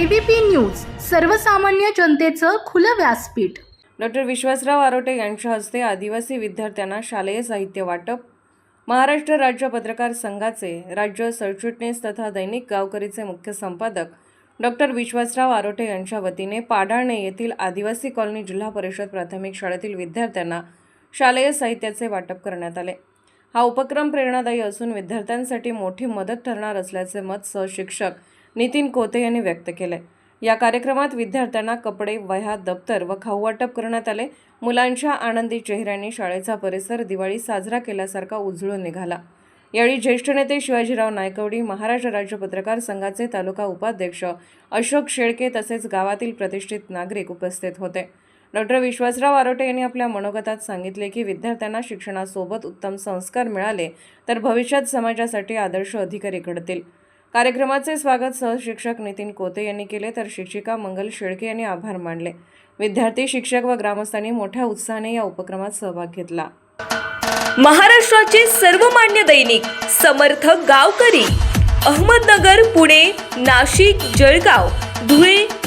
ABP news सर्वसामान्य जनतेचं खुलं व्यासपीठ. डॉक्टर विश्वासराव आरोटे यांच्या हस्ते आदिवासी विद्यार्थ्यांना शालेय साहित्य वाटप महाराष्ट्र राज्य पत्रकार संघाचे राज्य सरचिटणीस तथा दैनिक गावकरीचे मुख्य संपादक डॉक्टर विश्वासराव आरोटे यांच्या वतीने पाडाणे येथील आदिवासी कॉलनी जिल्हा परिषद प्राथमिक शाळेतील विद्यार्थ्यांना शालेय साहित्याचे वाटप करण्यात आले. हा उपक्रम प्रेरणादायी असून विद्यार्थ्यांसाठी मोठी मदत ठरणार असल्याचे मत सहशिक्षक नितीन कोते यांनी व्यक्त केले या कार्यक्रमात विद्यार्थ्यांना कपडे वह्या दप्तर व खाऊ वाटप करण्यात आले. मुलांच्या आनंदी चेहऱ्यांनी शाळेचा परिसर दिवाळी साजरा केल्यासारखा उजळून निघाला. यावेळी ज्येष्ठ नेते शिवाजीराव नायकवडी महाराष्ट्र राज्य पत्रकार संघाचे तालुका उपाध्यक्ष अशोक शेळके तसेच गावातील प्रतिष्ठित नागरिक उपस्थित होते. डॉक्टर विश्वासराव आरोटे यांनी आपल्या मनोगतात सांगितले की विद्यार्थ्यांना शिक्षणासोबत उत्तम संस्कार मिळाले तर भविष्यात समाजासाठी आदर्श अधिकारी घडतील. कार्यक्रमाचे स्वागत सहशिक्षक नितीन कोते यांनी केले तर शिक्षिका मंगल शेळके यांनी आभार मानले. विद्यार्थी शिक्षक व ग्रामस्थांनी मोठ्या उत्साहाने या उपक्रमात सहभाग घेतला. महाराष्ट्राचे सर्वमान्य दैनिक समर्थ गावकरी अहमदनगर पुणे नाशिक जळगाव धुळे